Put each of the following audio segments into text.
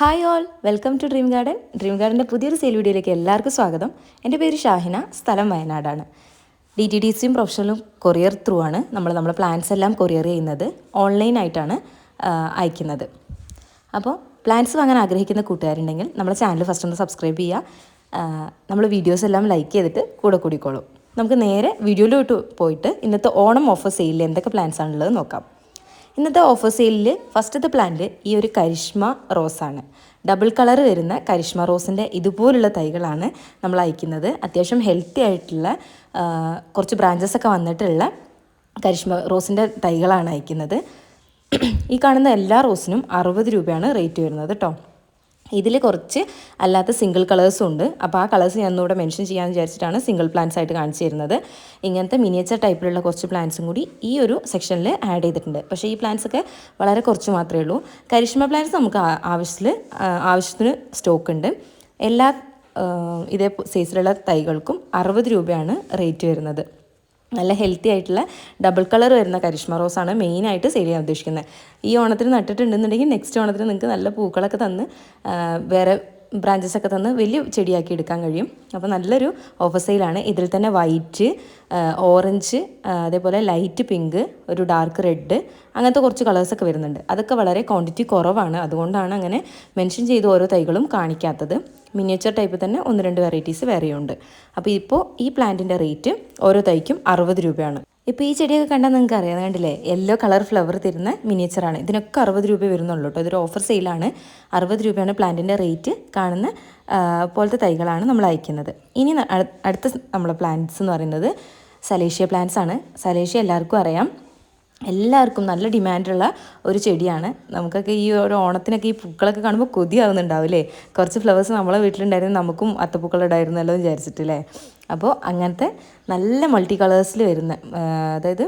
Hi all welcome to dream garden dream ഗാർഡന്റെ പുതിയൊരു sale വീഡിയോയിലേക്ക് എല്ലാവർക്കും സ്വാഗതം. എന്റെ പേര് ഷാഹിന സ്ഥലം വയനാടാണ്. ഡി ടി ഡി സിയും പ്രൊഫഷണലും കൊറിയർ ത്രൂ ആണ് നമ്മൾ നമ്മളെ പ്ലാൻസ് എല്ലാം കൊറിയർ ചെയ്യുന്നത്. ഓൺലൈനായിട്ടാണ് അയക്കുന്നത്. അപ്പോൾ പ്ലാൻസ് വാങ്ങാൻ ആഗ്രഹിക്കുന്ന കൂട്ടുകാരുണ്ടെങ്കിൽ നമ്മുടെ ചാനൽ ഫസ്റ്റ് ഒന്ന് സബ്സ്ക്രൈബ് ചെയ്യുക. നമ്മൾ വീഡിയോസ് എല്ലാം ലൈക്ക് ചെയ്തിട്ട് കൂടെ കൂടിക്കോളും. നമുക്ക് നേരെ വീഡിയോയിലോട്ട് പോയിട്ട് ഇന്നത്തെ ഓണം ഓഫർ സെയിലിൽ എന്തൊക്കെ പ്ലാൻസ് ആണുള്ളത് നോക്കാം. ഇന്നത്തെ ഓഫർ സെയിലിൽ ഫസ്റ്റത്തെ പ്ലാന്റ് ഈ ഒരു കരിഷ്മ റോസാണ് ഡബിൾ കളർ വരുന്ന കരിഷ്മ റോസിന്റെ ഇതുപോലുള്ള തൈകളാണ് നമ്മൾ അയക്കുന്നത്. അത്യാവശ്യം ഹെൽത്തി ആയിട്ടുള്ള കുറച്ച് ബ്രാഞ്ചസ് ഒക്കെ വന്നിട്ടുള്ള കരിഷ്മ റോസിന്റെ തൈകളാണ് അയക്കുന്നത്. ഈ കാണുന്ന എല്ലാ റോസിനും അറുപത് രൂപയാണ് റേറ്റ് വരുന്നത് കേട്ടോ ഇതിൽ കുറച്ച് അല്ലാത്ത സിംഗിൾ കളേഴ്സും ഉണ്ട്. അപ്പോൾ ആ കളേഴ്സ് ഞാൻ ഒന്നുകൂടെ മെൻഷൻ ചെയ്യാമെന്ന് വിചാരിച്ചിട്ടാണ് സിംഗിൾ പ്ലാന്റ്സ് ആയിട്ട് കാണിച്ചു തരുന്നത്. ഇങ്ങനത്തെ മിനിയേച്ചർ ടൈപ്പിലുള്ള കുറച്ച് പ്ലാന്റ്സും കൂടി ഈ ഒരു സെക്ഷനിൽ ആഡ് ചെയ്തിട്ടുണ്ട്. പക്ഷേ ഈ പ്ലാന്റ്സ് ഒക്കെ വളരെ കുറച്ച് മാത്രമേ ഉള്ളൂ. കരിഷ്മ പ്ലാന്റ്സ് നമുക്ക് ആവശ്യത്തിൽ ആവശ്യത്തിന് സ്റ്റോക്ക് ഉണ്ട്. എല്ലാ ഇതേ സൈസിലുള്ള തൈകൾക്കും അറുപത് രൂപയാണ് റേറ്റ് വരുന്നത്. നല്ല ഹെൽത്തി ആയിട്ടുള്ള ഡബിൾ കളർ വരുന്ന കരിഷ്മ റോസാണ് മെയിനായിട്ട് സെയിൽ ചെയ്യാൻ ഉദ്ദേശിക്കുന്നത്. ഈ ഓണത്തിന് നട്ടിട്ടുണ്ടെന്നുണ്ടെങ്കിൽ നെക്സ്റ്റ് ഓണത്തിന് നിങ്ങൾക്ക് നല്ല പൂക്കളൊക്കെ തന്ന് വേറെ ബ്രാഞ്ചസ് ഒക്കെ തന്ന് വലിയ ചെടിയാക്കി എടുക്കാൻ കഴിയും. അപ്പോൾ നല്ലൊരു ഓഫർ സെയിലാണ് ഇതിൽ തന്നെ വൈറ്റ് ഓറഞ്ച് അതേപോലെ ലൈറ്റ് പിങ്ക് ഒരു ഡാർക്ക് റെഡ് അങ്ങനത്തെ കുറച്ച് കളേഴ്സൊക്കെ വരുന്നുണ്ട്. അതൊക്കെ വളരെ ക്വാണ്ടിറ്റി കുറവാണ്. അതുകൊണ്ടാണ് അങ്ങനെ മെൻഷൻ ചെയ്ത് ഓരോ തൈകളും കാണിക്കാത്തത്. മിനിയേച്ചർ ടൈപ്പ് തന്നെ ഒന്ന് രണ്ട് വെറൈറ്റീസ് വേറെയുണ്ട്. അപ്പോൾ ഇപ്പോൾ ഈ പ്ലാന്റിന്റെ റേറ്റ് ഓരോ തൈക്കും അറുപത് രൂപയാണ്. ഇപ്പോൾ ഈ ചെടിയൊക്കെ കണ്ടാൽ നിങ്ങൾക്ക് അറിയാം കണ്ടില്ലേ? യെല്ലോ കളർ ഫ്ലവർ തരുന്ന മിനിയേച്ചറാണ് ഇതിനൊക്കെ അറുപത് രൂപ വരുന്നുള്ളൂ കേട്ടോ ഇതൊരു ഓഫർ സെയിലാണ് അറുപത് രൂപയാണ് പ്ലാന്റിന്റെ റേറ്റ് കാണുന്ന പോലത്തെ തൈകളാണ് നമ്മൾ അയക്കുന്നത്. ഇനി അടുത്ത നമ്മളെ പ്ലാന്റ്സ് എന്ന് പറയുന്നത് സലേഷ്യ പ്ലാന്റ്സ് ആണ്. സലേഷ്യ എല്ലാവർക്കും അറിയാം. എല്ലാവർക്കും നല്ല ഡിമാൻഡുള്ള ഒരു ചെടിയാണ്. നമുക്കൊക്കെ ഈ ഒരു ഓണത്തിനൊക്കെ ഈ പൂക്കളൊക്കെ കാണുമ്പോൾ കൊതിയാവുന്നുണ്ടാവില്ലേ കുറച്ച് ഫ്ലവേഴ്സ് നമ്മളെ വീട്ടിലുണ്ടായിരുന്നു നമുക്കും അത്തപ്പൂക്കൾ ഉണ്ടായിരുന്നല്ലോ എന്ന് വിചാരിച്ചിട്ടില്ലേ അപ്പോൾ അങ്ങനത്തെ നല്ല മൾട്ടി കളേഴ്സിൽ വരുന്ന അതായത്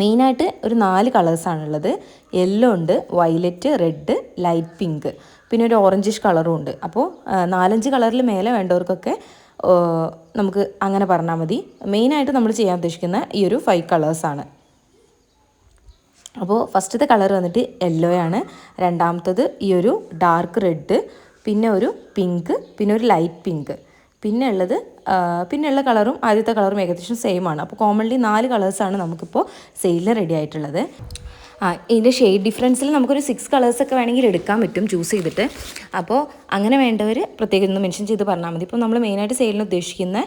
മെയിനായിട്ട് ഒരു നാല് കളേഴ്സാണുള്ളത് യെല്ലോ ഉണ്ട് വയലറ്റ് റെഡ് ലൈറ്റ് പിങ്ക്. പിന്നെ ഒരു ഓറഞ്ചിഷ് കളറും ഉണ്ട്. അപ്പോൾ നാലഞ്ച് കളറിൽ മേലെ വേണ്ടവർക്കൊക്കെ നമുക്ക് അങ്ങനെ പറഞ്ഞാൽ മതി. മെയിനായിട്ട് നമ്മൾ ചെയ്യാൻ ഉദ്ദേശിക്കുന്ന ഈ ഒരു ഫൈവ് കളേഴ്സാണ് അപ്പോൾ ഫസ്റ്റത്തെ കളർ വന്നിട്ട് യെല്ലോ ആണ്. രണ്ടാമത്തത് ഈ ഒരു ഡാർക്ക് റെഡ് പിന്നെ ഒരു പിങ്ക് പിന്നെ ഒരു ലൈറ്റ് പിങ്ക് പിന്നെ ഉള്ളത് പിന്നെ പിന്നെയുള്ള കളറും ആദ്യത്തെ കളറും ഏകദേശം സെയിം ആണ്. അപ്പോൾ കോമൺലി നാല് കളേഴ്സാണ് നമുക്കിപ്പോൾ സെയിലിൽ റെഡി ആയിട്ടുള്ളത്. ആ ഇതിന്റെ ഷെയ്ഡ് ഡിഫറൻസിൽ നമുക്കൊരു സിക്സ് കളേഴ്സൊക്കെ വേണമെങ്കിൽ എടുക്കാൻ പറ്റും ചൂസ് ചെയ്തിട്ട്. അപ്പോൾ അങ്ങനെ വേണ്ടവർ പ്രത്യേകം ഒന്ന് മെൻഷൻ ചെയ്ത് പറഞ്ഞാൽ മതി. ഇപ്പോൾ നമ്മൾ മെയിനായിട്ട് സെയിലിന് ഉദ്ദേശിക്കുന്ന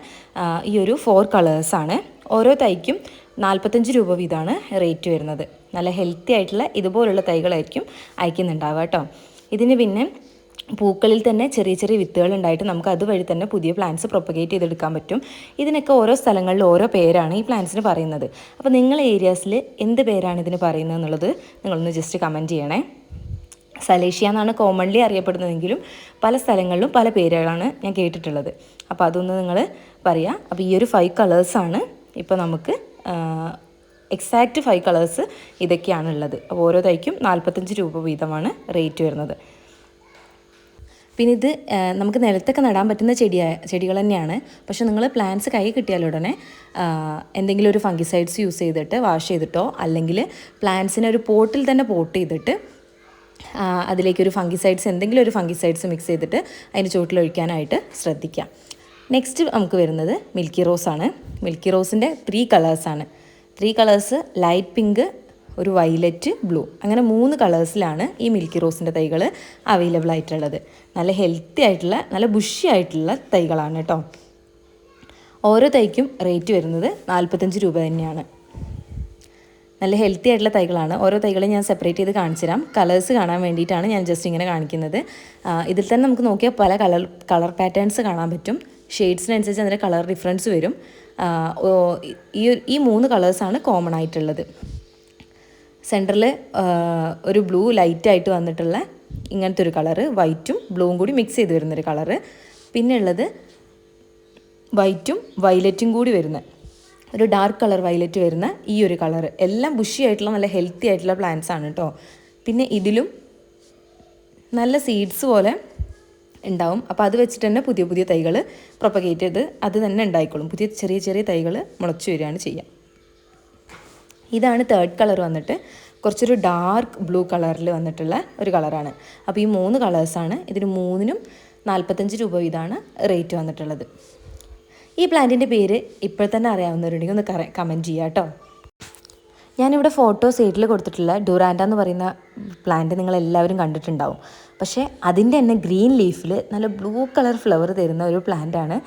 ഈ ഒരു ഫോർ കളേഴ്സാണ് ഓരോ തൈക്കും നാൽപ്പത്തഞ്ച് രൂപ വീതമാണ് റേറ്റ് വരുന്നത്. നല്ല ഹെൽത്തി ആയിട്ടുള്ള ഇതുപോലുള്ള തൈകളായിരിക്കും അയക്കുന്നുണ്ടാവുക കേട്ടോ. ഇതിന് പിന്നെ പൂക്കളിൽ തന്നെ ചെറിയ ചെറിയ വിത്തുകൾ ഉണ്ടായിട്ട് നമുക്ക് അതുവഴി തന്നെ പുതിയ പ്ലാന്റ്സ് പ്രൊപ്പഗേറ്റ് ചെയ്തെടുക്കാൻ പറ്റും. ഇതിനൊക്കെ ഓരോ സ്ഥലങ്ങളിൽ ഓരോ പേരാണ് ഈ പ്ലാന്റ്സിന് പറയുന്നത്. അപ്പോൾ നിങ്ങളെ ഏരിയാസിൽ എന്ത് പേരാണ് ഇതിന് പറയുന്നത് എന്നുള്ളത് നിങ്ങളൊന്ന് ജസ്റ്റ് കമന്റ് ചെയ്യണേ. സലേഷ്യ എന്നാണ് കോമൺലി അറിയപ്പെടുന്നതെങ്കിലും പല സ്ഥലങ്ങളിലും പല പേരുകളാണ് ഞാൻ കേട്ടിട്ടുള്ളത്. അപ്പോൾ അതൊന്ന് നിങ്ങൾ പറയുക അപ്പോൾ ഈ ഒരു ഫൈവ് കളേഴ്സാണ് ഇപ്പോൾ നമുക്ക് എക്സാക്റ്റ് ഫൈവ് കളേഴ്സ് ഇതൊക്കെയാണുള്ളത്. അപ്പോൾ ഓരോ തൈക്കും നാൽപ്പത്തഞ്ച് രൂപ വീതമാണ് റേറ്റ് വരുന്നത്. പിന്നെ ഇത് നമുക്ക് നിലത്തൊക്കെ നടാൻ പറ്റുന്ന ചെടിയായ ചെടികൾ തന്നെയാണ്. പക്ഷേ നിങ്ങൾ പ്ലാന്റ്സ് കൈ കിട്ടിയാൽ ഉടനെ എന്തെങ്കിലും ഒരു ഫംഗിസൈഡ്സ് യൂസ് ചെയ്തിട്ട് വാഷ് ചെയ്തിട്ടോ അല്ലെങ്കിൽ പ്ലാന്റ്സിനെ ഒരു പോട്ടിൽ തന്നെ പോട്ട് ചെയ്തിട്ട് അതിലേക്ക് അതിലേക്കൊരു ഫംഗിസൈഡ്സ് എന്തെങ്കിലും ഒരു ഫംഗിസൈഡ്സ് മിക്സ് ചെയ്തിട്ട് അതിന്റെ ചുവട്ടിൽ ഒഴിക്കാനായിട്ട് ശ്രദ്ധിക്കാം. നെക്സ്റ്റ് നമുക്ക് വരുന്നത് മിൽക്കി റോസാണ് മിൽക്കി റോസിന്റെ ത്രീ കളേഴ്സാണ് ത്രീ കളേഴ്സ് ലൈറ്റ് പിങ്ക് ഒരു വൈലറ്റ് ബ്ലൂ അങ്ങനെ മൂന്ന് കളേഴ്സിലാണ് ഈ മിൽക്കി റോസിന്റെ തൈകൾ അവൈലബിൾ ആയിട്ടുള്ളത്. നല്ല ഹെൽത്തി ആയിട്ടുള്ള നല്ല ബുഷി ആയിട്ടുള്ള തൈകളാണ് കേട്ടോ. ഓരോ തൈക്കും റേറ്റ് വരുന്നത് നാൽപ്പത്തഞ്ച് രൂപ തന്നെയാണ്. നല്ല ഹെൽത്തി ആയിട്ടുള്ള തൈകളാണ്. ഓരോ തൈകളും ഞാൻ സെപ്പറേറ്റ് ചെയ്ത് കാണിച്ചു തരാം. കളേഴ്സ് കാണാൻ വേണ്ടിയിട്ടാണ് ഞാൻ ജസ്റ്റ് ഇങ്ങനെ കാണിക്കുന്നത്. ഇതിൽ തന്നെ നമുക്ക് നോക്കിയാൽ പല കളർ കളർ പാറ്റേൺസ് കാണാൻ പറ്റും. ഷെയ്ഡ്സിനനുസരിച്ച് അതിന്റെ കളർ ഡിഫറൻസ് വരും. ഈ ഈ മൂന്ന് കളേഴ്സാണ് കോമൺ ആയിട്ടുള്ളത്. സെന്ററിൽ ഒരു ബ്ലൂ ലൈറ്റായിട്ട് വന്നിട്ടുള്ള ഇങ്ങനത്തെ ഒരു കളറ് വൈറ്റും ബ്ലൂവും കൂടി മിക്സ് ചെയ്ത് വരുന്നൊരു കളറ് പിന്നെ ഉള്ളത് വൈറ്റും വയലറ്റും കൂടി വരുന്ന ഒരു ഡാർക്ക് കളർ വയലറ്റ് വരുന്ന ഈ ഒരു കളറ് എല്ലാം ബുഷി ആയിട്ടുള്ള നല്ല ഹെൽത്തി ആയിട്ടുള്ള പ്ലാന്റ്സ് ആണ് കേട്ടോ പിന്നെ ഇതിലും നല്ല സീഡ്സ് പോലെ ഉണ്ടാവും. അപ്പോൾ അത് വെച്ചിട്ട് തന്നെ പുതിയ പുതിയ തൈകൾ പ്രൊപ്പഗേറ്റ് ചെയ്ത് അത് തന്നെ ഉണ്ടായിക്കോളും. പുതിയ ചെറിയ ചെറിയ തൈകൾ മുളച്ചു വരികയാണ് ചെയ്യുക ഇതാണ് തേർഡ് കളർ വന്നിട്ട് കുറച്ചൊരു ഡാർക്ക് ബ്ലൂ കളറിൽ വന്നിട്ടുള്ള ഒരു കളറാണ് അപ്പോൾ ഈ മൂന്ന് കളേഴ്സാണ് ഇതിന് മൂന്നിനും നാൽപ്പത്തഞ്ച് രൂപ വീതമാണ് റേറ്റ് വന്നിട്ടുള്ളത്. ഈ പ്ലാന്റിന്റെ പേര് ഇപ്പോൾ തന്നെ അറിയാവുന്നവരുണ്ടെങ്കിൽ ഒന്ന് കമന്റ് ചെയ്യാം കേട്ടോ ഞാനിവിടെ ഫോട്ടോ സൈഡിൽ കൊടുത്തിട്ടുള്ള ഡുറാൻഡ എന്ന് പറയുന്ന പ്ലാന്റ് നിങ്ങൾ എല്ലാവരും കണ്ടിട്ടുണ്ടാവും. പക്ഷേ അതിന്റെ തന്നെ ഗ്രീൻ ലീഫിൽ നല്ല ബ്ലൂ കളർ ഫ്ലവർ തരുന്ന ഒരു പ്ലാന്റാണ്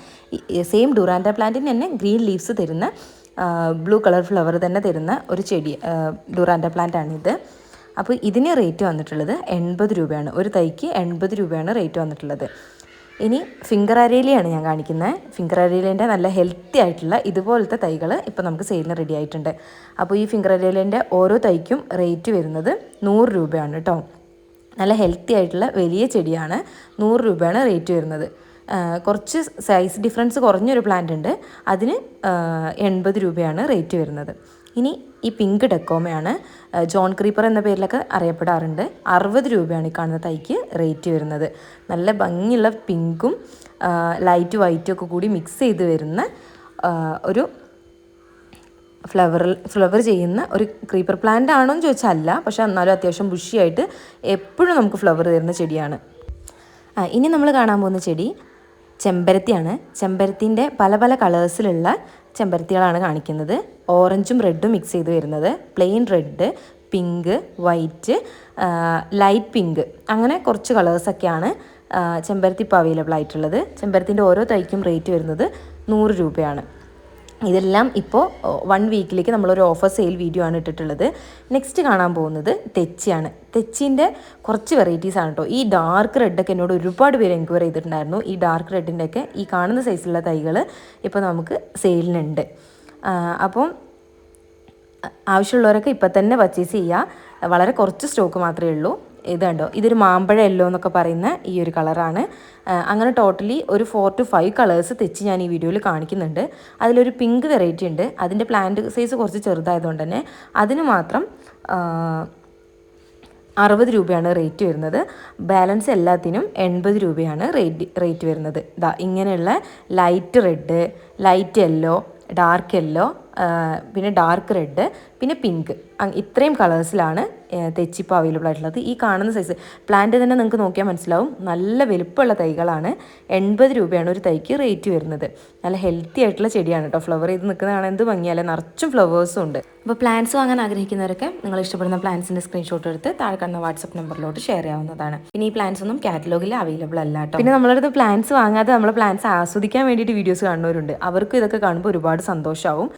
സെയിം ഡുറാൻഡ പ്ലാന്റിന് തന്നെ ഗ്രീൻ ലീവ്സ് തരുന്ന ബ്ലൂ കളർ ഫ്ലവർ തന്നെ തരുന്ന ഒരു ചെടി ഡുറാൻഡ പ്ലാന്റ് ആണിത് അപ്പോൾ ഇതിന് റേറ്റ് വന്നിട്ടുള്ളത് എൺപത് രൂപയാണ്. ഒരു തൈക്ക് എൺപത് രൂപയാണ് റേറ്റ് വന്നിട്ടുള്ളത്. ഇനി ഫിംഗർ അരേലിയാണ് ഞാൻ കാണിക്കുന്നത് ഫിംഗർ അരേലിന്റെ നല്ല ഹെൽത്തി ആയിട്ടുള്ള ഇതുപോലത്തെ തൈകൾ ഇപ്പോൾ നമുക്ക് സെയിലിന് റെഡി ആയിട്ടുണ്ട്. അപ്പോൾ ഈ ഫിംഗർ അരേലിന്റെ ഓരോ തൈക്കും റേറ്റ് വരുന്നത് നൂറ് രൂപയാണ് കേട്ടോ നല്ല ഹെൽത്തി ആയിട്ടുള്ള വലിയ ചെടിയാണ്. നൂറ് രൂപയാണ് റേറ്റ് വരുന്നത്. കുറച്ച് സൈസ് ഡിഫറൻസ് കുറഞ്ഞൊരു പ്ലാന്റ് ഉണ്ട്. അതിന് എൺപത് രൂപയാണ് റേറ്റ് വരുന്നത്. ഇനി ഈ പിങ്ക് ഡെക്കോമയാണ് ജോൺ ക്രീപ്പർ എന്ന പേരിലൊക്കെ അറിയപ്പെടാറുണ്ട്. അറുപത് രൂപയാണ് ഈ കാണുന്ന തൈക്ക് റേറ്റ് വരുന്നത്. നല്ല ഭംഗിയുള്ള പിങ്കും ലൈറ്റ് വൈറ്റും ഒക്കെ കൂടി മിക്സ് ചെയ്ത് വരുന്ന ഒരു ഫ്ലവർ ഫ്ലവർ ചെയ്യുന്ന ഒരു ക്രീപ്പർ പ്ലാന്റ് ആണോ എന്ന് ചോദിച്ചാൽ അല്ല പക്ഷെ എന്നാലും അത്യാവശ്യം ബുഷിയായിട്ട് എപ്പോഴും നമുക്ക് ഫ്ലവർ തരുന്ന ചെടിയാണ്. ഇനി നമ്മൾ കാണാൻ പോകുന്ന ചെടി ചെമ്പരത്തിയാണ്. ചെമ്പരത്തിന്റെ പല പല കളേഴ്സിലുള്ള ചെമ്പരത്തികളാണ് കാണിക്കുന്നത്. ഓറഞ്ചും റെഡും മിക്സ് ചെയ്ത് വരുന്നത്. Plain red pink white light pink അങ്ങനെ കുറച്ച് കളേഴ്സൊക്കെയാണ് ചെമ്പരത്തി ഇപ്പോൾ അവൈലബിൾ ആയിട്ടുള്ളത്. ചെമ്പരത്തിന്റെ ഓരോ തൈക്കും റേറ്റ് വരുന്നത് നൂറ് രൂപയാണ്. ഇതെല്ലാം ഇപ്പോൾ വൺ വീക്കിലേക്ക് നമ്മളൊരു ഓഫർ സെയിൽ വീഡിയോ ആണ് ഇട്ടിട്ടുള്ളത്. നെക്സ്റ്റ് കാണാൻ പോകുന്നത് തെച്ചിയാണ്. തെച്ചിന്റെ കുറച്ച് വെറൈറ്റീസ് ആണ് കേട്ടോ ഈ ഡാർക്ക് റെഡൊക്കെ എന്നോട് ഒരുപാട് പേര് എൻക്വയറി ചെയ്തിട്ടുണ്ടായിരുന്നു. ഈ ഡാർക്ക് റെഡിന്റെയൊക്കെ ഈ കാണുന്ന സൈസിലുള്ള തൈകൾ ഇപ്പോൾ നമുക്ക് സെയിലിനുണ്ട് അപ്പം ആവശ്യമുള്ളവരൊക്കെ ഇപ്പം തന്നെ പർച്ചേസ് ചെയ്യുക വളരെ കുറച്ച് സ്റ്റോക്ക് മാത്രമേ ഉള്ളൂ. ഇത് കണ്ടോ ഇതൊരു മാമ്പഴ യെല്ലോ എന്നൊക്കെ പറയുന്ന ഈ ഒരു കളറാണ്. അങ്ങനെ ടോട്ടലി ഒരു ഫോർ ടു ഫൈവ് കളേഴ്സ് തെച്ച് ഞാൻ ഈ വീഡിയോയിൽ കാണിക്കുന്നുണ്ട്. അതിലൊരു പിങ്ക് വെറൈറ്റി ഉണ്ട്. അതിന്റെ പ്ലാന്റ് സൈസ് കുറച്ച് ചെറുതായതുകൊണ്ട് തന്നെ അതിന് മാത്രം അറുപത് രൂപയാണ് റേറ്റ് വരുന്നത്. ബാലൻസ് എല്ലാത്തിനും എൺപത് രൂപയാണ് റേറ്റ് റേറ്റ് വരുന്നത്. ഇതാ ഇങ്ങനെയുള്ള light red light yellow dark yellow പിന്നെ ഡാർക്ക് റെഡ് പിന്നെ പിങ്ക് ഇത്രയും കളേഴ്സിലാണ് തെച്ചിപ്പോൾ അവൈലബിൾ ആയിട്ടുള്ളത്. ഈ കാണുന്ന സൈസ് പ്ലാന്റ് തന്നെ നിങ്ങൾക്ക് നോക്കിയാൽ മനസ്സിലാവും. നല്ല വലുപ്പമുള്ള തൈകളാണ്. എൺപത് രൂപയാണ് ഒരു തൈക്ക് റേറ്റ് വരുന്നത്. നല്ല ഹെൽത്തി ആയിട്ടുള്ള ചെടിയാണ് കേട്ടോ ഫ്ലവർ ചെയ്ത് നിൽക്കുന്നതാണ് എന്ത് ഭംഗിയല്ലേ? നിറച്ചും ഫ്ലവേഴ്സും ഉണ്ട്. അപ്പോൾ പ്ലാന്റ്സ് വാങ്ങാൻ ആഗ്രഹിക്കുന്നവരൊക്കെ നിങ്ങൾ ഇഷ്ടപ്പെടുന്ന പ്ലാന്റ്സിന്റെ സ്ക്രീൻഷോട്ട് എടുത്ത് താഴെ കാണുന്ന വാട്സപ്പ് നമ്പറിലോട്ട് ഷെയർ ചെയ്യാവുന്നതാണ്. പിന്നെ ഈ പ്ലാന്റ്സ് ഒന്നും കാറ്റലോഗിൽ അവൈലബിൾ അല്ല കേട്ടോ പിന്നെ നമ്മളടുത്ത് പ്ലാന്റ്സ് വാങ്ങാതെ നമ്മൾ പ്ലാന്റ്സ് ആസ്വദിക്കാൻ വേണ്ടിയിട്ട് വീഡിയോസ് കാണുന്നവരുണ്ട്. അവർക്കും ഇതൊക്കെ കാണുമ്പോൾ ഒരുപാട് സന്തോഷമാവും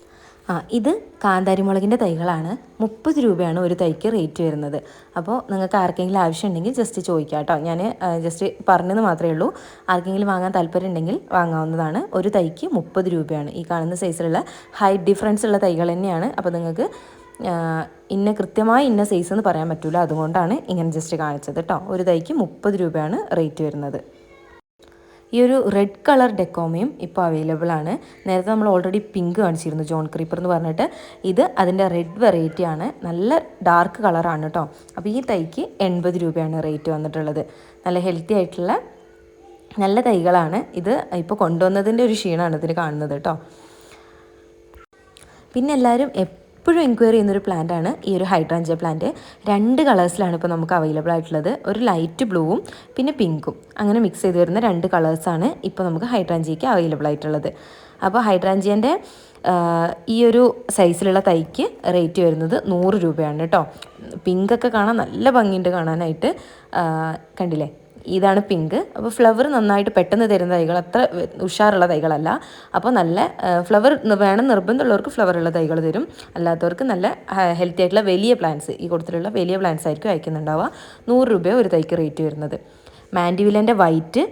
ആ ഇത് കാന്താരിമുളകിന്റെ തൈകളാണ്. മുപ്പത് രൂപയാണ് ഒരു തൈക്ക് റേറ്റ് വരുന്നത്. അപ്പോൾ നിങ്ങൾക്ക് ആർക്കെങ്കിലും ആവശ്യമുണ്ടെങ്കിൽ ജസ്റ്റ് ചോദിക്കാം കേട്ടോ. ഞാൻ ജസ്റ്റ് പറഞ്ഞത് മാത്രമേ ഉള്ളൂ. ആർക്കെങ്കിലും വാങ്ങാൻ താല്പര്യം ഉണ്ടെങ്കിൽ വാങ്ങാവുന്നതാണ്. ഒരു തൈക്ക് മുപ്പത് രൂപയാണ്. ഈ കാണുന്ന സൈസിലുള്ള ഹൈറ്റ് ഡിഫറൻസ് ഉള്ള തൈകൾ തന്നെയാണ്. അപ്പോൾ നിങ്ങൾക്ക് ഇന്ന കൃത്യമായി ഇന്ന സൈസ് എന്ന് പറയാൻ പറ്റില്ല അതുകൊണ്ടാണ് ഇങ്ങനെ ജസ്റ്റ് കാണിച്ചത് കേട്ടോ. ഒരു തൈക്ക് മുപ്പത് രൂപയാണ് റേറ്റ് വരുന്നത്. ഈ ഒരു റെഡ് കളർ ഡെക്കോമയും ഇപ്പോൾ അവൈലബിൾ ആണ്. നേരത്തെ നമ്മൾ ഓൾറെഡി പിങ്ക് കാണിച്ചിരുന്നു ജോൺ ക്രീപ്പർ എന്ന് പറഞ്ഞിട്ട്. ഇത് അതിന്റെ റെഡ് വെറൈറ്റി ആണ്. നല്ല ഡാർക്ക് കളറാണ് കേട്ടോ അപ്പോൾ ഈ തൈക്ക് എൺപത് രൂപയാണ് റേറ്റ് വന്നിട്ടുള്ളത്. നല്ല ഹെൽത്തി ആയിട്ടുള്ള നല്ല തൈകളാണ്. ഇത് ഇപ്പോൾ കൊണ്ടുവന്നതിന്റെ ഒരു ക്ഷീണമാണ് ഇതിന് കാണുന്നത് കേട്ടോ പിന്നെ എല്ലാവരും എപ്പോഴും എൻക്വയറി ചെയ്യുന്നൊരു പ്ലാന്റാണ് ഈ ഒരു ഹൈഡ്രാഞ്ച പ്ലാന്റ് രണ്ട് കളേഴ്സിലാണ് ഇപ്പോൾ നമുക്ക് അവൈലബിൾ ആയിട്ടുള്ളത്. ഒരു ലൈറ്റ് ബ്ലൂവും പിന്നെ പിങ്കും അങ്ങനെ മിക്സ് ചെയ്ത് വരുന്ന രണ്ട് കളേഴ്സാണ് ഇപ്പോൾ നമുക്ക് ഹൈഡ്രാഞ്ചിയയ്ക്ക് അവൈലബിൾ ആയിട്ടുള്ളത്. അപ്പോൾ ഹൈഡ്രാഞ്ചിയന്റെ ഈ ഒരു സൈസിലുള്ള തൈക്ക് റേറ്റ് വരുന്നത് നൂറ് രൂപയാണ് കേട്ടോ. പിങ്കൊക്കെ കാണാൻ നല്ല ഭംഗിയുണ്ട് കാണാനായിട്ട്. കണ്ടില്ലേ? ഇതാണ് പിങ്ക് അപ്പോൾ ഫ്ലവർ നന്നായിട്ട് പെട്ടെന്ന് തരുന്ന തൈകൾ അത്ര ഉഷാറുള്ള തൈകളല്ല. അപ്പോൾ നല്ല ഫ്ലവർ വേണം നിർബന്ധമുള്ളവർക്ക് ഫ്ലവർ ഉള്ള തൈകൾ തരും. അല്ലാത്തവർക്ക് നല്ല ഹെൽത്തി ആയിട്ടുള്ള വലിയ പ്ലാന്റ്സ് ഈ കൂട്ടത്തിലുള്ള വലിയ പ്ലാന്റ്സ് ആയിരിക്കും അയക്കുന്നുണ്ടാവുക. നൂറ് രൂപ ഒരു തൈക്ക് റേറ്റ് വരുന്നത്. മാൻഡിവിലന്റെ വൈറ്റ്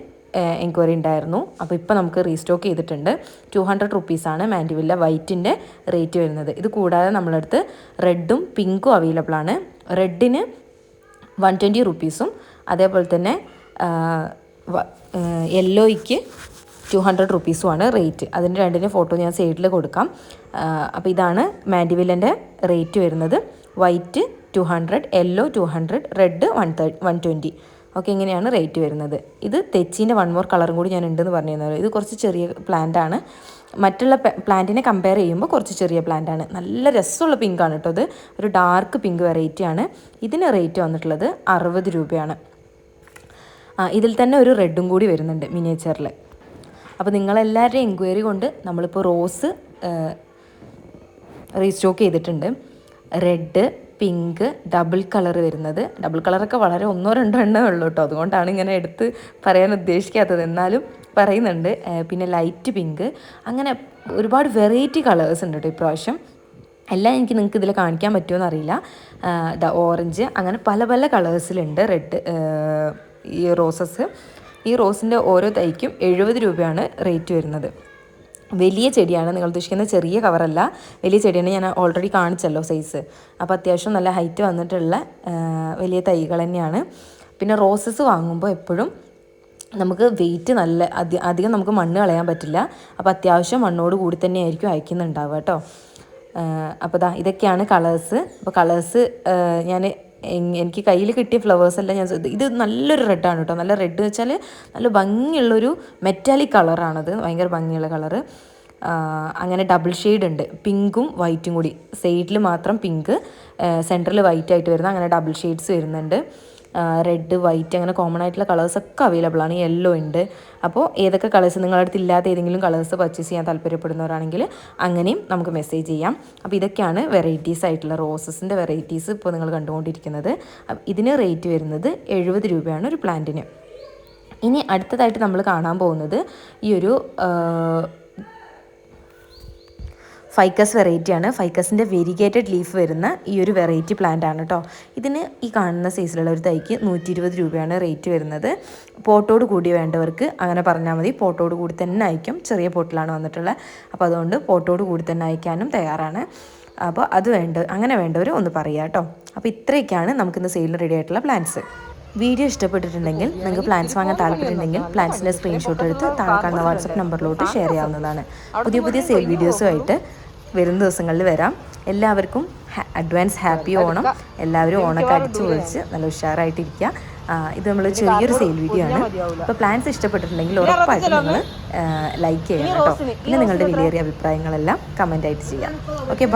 എൻക്വയറി ഉണ്ടായിരുന്നു. അപ്പോൾ ഇപ്പോൾ നമുക്ക് റീസ്റ്റോക്ക് ചെയ്തിട്ടുണ്ട്. ടു ഹൺഡ്രഡ് റുപ്പീസാണ് മാൻഡിവില്ല വൈറ്റിന്റെ റേറ്റ് വരുന്നത്. ഇത് കൂടാതെ നമ്മളടുത്ത് റെഡും പിങ്കും അവൈലബിൾ ആണ്. റെഡിന് വൺ ട്വന്റി റുപ്പീസും അതേപോലെ തന്നെ യെല്ലോയ്ക്ക് ടു ഹൺഡ്രഡ് റുപ്പീസുമാണ് റേറ്റ് അതിന്റെ രണ്ടിന്റെ ഫോട്ടോ ഞാൻ സൈഡിൽ കൊടുക്കാം. അപ്പോൾ ഇതാണ് മാൻഡിവില്ലന്റെ റേറ്റ് വരുന്നത്. White two hundred yellow two hundred red one one twenty okay ഇങ്ങനെയാണ് റേറ്റ് വരുന്നത്. ഇത് തെച്ചീന്റെ വൺ മോർ കളറും കൂടി ഞാൻ ഉണ്ടെന്ന് പറഞ്ഞിരുന്നത് ഇത് കുറച്ച് ചെറിയ പ്ലാന്റ് ആണ്. മറ്റുള്ള പ്ലാന്റിനെ കമ്പയർ ചെയ്യുമ്പോൾ കുറച്ച് ചെറിയ പ്ലാന്റ് ആണ്. നല്ല രസമുള്ള പിങ്കാണ് കേട്ടോ ഇത്. ഒരു ഡാർക്ക് പിങ്ക് വെറൈറ്റിയാണ് ഇതിന് റേറ്റ് വന്നിട്ടുള്ളത് അറുപത് രൂപയാണ്. ഇതിൽ തന്നെ ഒരു റെഡും കൂടി വരുന്നുണ്ട് മിനിയേച്ചറിൽ അപ്പോൾ നിങ്ങളെല്ലാവരുടെയും എൻക്വയറി കൊണ്ട് നമ്മളിപ്പോൾ റോസ് റീസ്റ്റോക്ക് ചെയ്തിട്ടുണ്ട്. റെഡ് പിങ്ക് ഡബിൾ കളർ വരുന്നത്. ഡബിൾ കളറൊക്കെ വളരെ ഒന്നോ രണ്ടോ എണ്ണമേ ഉള്ളൂ കേട്ടോ. അതുകൊണ്ടാണ് ഇങ്ങനെ എടുത്ത് പറയാൻ ഉദ്ദേശിക്കാത്തത്. എന്നാലും പറയുന്നുണ്ട്. പിന്നെ ലൈറ്റ് പിങ്ക്. അങ്ങനെ ഒരുപാട് വെറൈറ്റി കളേഴ്സ് ഉണ്ട് കേട്ടോ ഇപ്രാവശ്യം. എല്ലാം എനിക്ക് നിങ്ങൾക്ക് ഇതിൽ കാണിക്കാൻ പറ്റുമോ എന്നറിയില്ല ഓറഞ്ച്. അങ്ങനെ പല പല കളേഴ്സിലുണ്ട്. റെഡ് ഈ റോസസ്. ഈ റോസിന്റെ ഓരോ തൈക്കും എഴുപത് രൂപയാണ് റേറ്റ് വരുന്നത്. വലിയ ചെടിയാണ് നിങ്ങൾ ഉദ്ദേശിക്കുന്ന ചെറിയ കവറല്ല. വലിയ ചെടിയാണ് ഞാൻ ഓൾറെഡി കാണിച്ചല്ലോ സൈസ് അപ്പോൾ അത്യാവശ്യം നല്ല ഹൈറ്റ് വന്നിട്ടുള്ള വലിയ തൈകൾ തന്നെയാണ്. പിന്നെ റോസസ് വാങ്ങുമ്പോൾ എപ്പോഴും നമുക്ക് വെയിറ്റ് നല്ല അധി അധികം നമുക്ക് മണ്ണ് കളയാൻ പറ്റില്ല. അപ്പോൾ അത്യാവശ്യം മണ്ണോട് കൂടി തന്നെയായിരിക്കും അയക്കുന്നുണ്ടാവുക കേട്ടോ. അപ്പോൾ ദാ ഇതൊക്കെയാണ് കളേഴ്സ് അപ്പോൾ കളേഴ്സ് ഞാൻ എനിക്ക് കയ്യിൽ കിട്ടിയ ഫ്ലവേഴ്സ് എല്ലാം ഞാൻ ഇത് നല്ലൊരു റെഡാണ് കേട്ടോ നല്ല റെഡ് വെച്ചാൽ നല്ല ഭംഗിയുള്ളൊരു മെറ്റാലിക് കളറാണത് ഭയങ്കര ഭംഗിയുള്ള കളറ് അങ്ങനെ ഡബിൾ ഷെയ്ഡ് ഉണ്ട്. പിങ്കും വൈറ്റും കൂടി. സൈഡിൽ മാത്രം പിങ്ക് സെന്ററിൽ വൈറ്റ് ആയിട്ട് വരുന്ന അങ്ങനെ ഡബിൾ ഷെയ്ഡ്സ് വരുന്നുണ്ട്. റെഡ് വൈറ്റ് അങ്ങനെ കോമൺ ആയിട്ടുള്ള കളേഴ്സ് ഒക്കെ അവൈലബിൾ ആണ്. യെല്ലോ ഉണ്ട്. അപ്പോൾ ഏതൊക്കെ കളേഴ്സ് നിങ്ങളുടെ അടുത്ത് ഇല്ലാത്ത ഏതെങ്കിലും കളേഴ്സ് പർച്ചേസ് ചെയ്യാൻ താല്പര്യപ്പെടുന്നവരാണെങ്കിൽ അങ്ങനെയും നമുക്ക് മെസ്സേജ് ചെയ്യാം. അപ്പോൾ ഇതൊക്കെയാണ് വെറൈറ്റീസ് ആയിട്ടുള്ള റോസസിന്റെ വെറൈറ്റീസ് ഇപ്പോൾ നിങ്ങൾ കണ്ടുകൊണ്ടിരിക്കുന്നത്. ഇതിന് റേറ്റ് വരുന്നത് എഴുപത് രൂപയാണ് ഒരു പ്ലാന്റിന് ഇനി അടുത്തതായിട്ട് നമ്മൾ കാണാൻ പോകുന്നത് ഈ ഒരു ഫൈക്കസ് വെറൈറ്റിയാണ് ഫൈക്കസിന്റെ വെരിഗേറ്റഡ് ലീഫ് വരുന്ന ഈ ഒരു വെറൈറ്റി പ്ലാന്റ് ആണ് കേട്ടോ ഇതിന് ഈ കാണുന്ന സൈസിലുള്ള ഒരു തൈക്ക് നൂറ്റി ഇരുപത് രൂപയാണ് റേറ്റ് വരുന്നത്. പോട്ടോട് കൂടി വേണ്ടവർക്ക് അങ്ങനെ പറഞ്ഞാൽ മതി. പോട്ടോട് കൂടി തന്നെ അയക്കും. ചെറിയ പോട്ടിലാണ് വന്നിട്ടുള്ളത്. അപ്പോൾ അതുകൊണ്ട് പോട്ടോട് കൂടി തന്നെ അയക്കാനും തയ്യാറാണ്. അപ്പോൾ അത് വേണ്ട അങ്ങനെ വേണ്ടവർ ഒന്ന് പറയാം കേട്ടോ അപ്പോൾ ഇത്രയൊക്കെയാണ് നമുക്കിന്ന് സെയിലിന് റെഡി ആയിട്ടുള്ള പ്ലാൻസ് വീഡിയോ ഇഷ്ടപ്പെട്ടിട്ടുണ്ടെങ്കിൽ നിങ്ങൾക്ക് പ്ലാൻസ് വാങ്ങാൻ താല്പര്യമുണ്ടെങ്കിൽ പ്ലാൻസിന്റെ സ്ക്രീൻഷോട്ട് എടുത്ത് താഴെ കാണുന്ന വാട്സപ്പ് നമ്പറിലോട്ട് ഷെയർ ചെയ്യാവുന്നതാണ്. പുതിയ പുതിയ സെയിൽ വീഡിയോസുമായിട്ട് വരും ദിവസങ്ങളിൽ വരാം. എല്ലാവർക്കും അഡ്വാൻസ് ഹാപ്പി ഓണം. എല്ലാവരും ഓണൊക്കെ അടിച്ചു പൊളിച്ച് നല്ല ഉഷാറായിട്ടിരിക്കുക ഇത് നമ്മൾ ചെറിയൊരു സെയിൽ വീഡിയോ ആണ്. അപ്പോൾ പ്ലാൻസ് ഇഷ്ടപ്പെട്ടിട്ടുണ്ടെങ്കിൽ ഉറപ്പായിട്ടും നിങ്ങൾ ലൈക്ക് ചെയ്യണം കേട്ടോ. പിന്നെ നിങ്ങളുടെ വിലയേറിയ അഭിപ്രായങ്ങളെല്ലാം കമന്റ് ആയിട്ട് ചെയ്യാം. ഓക്കെ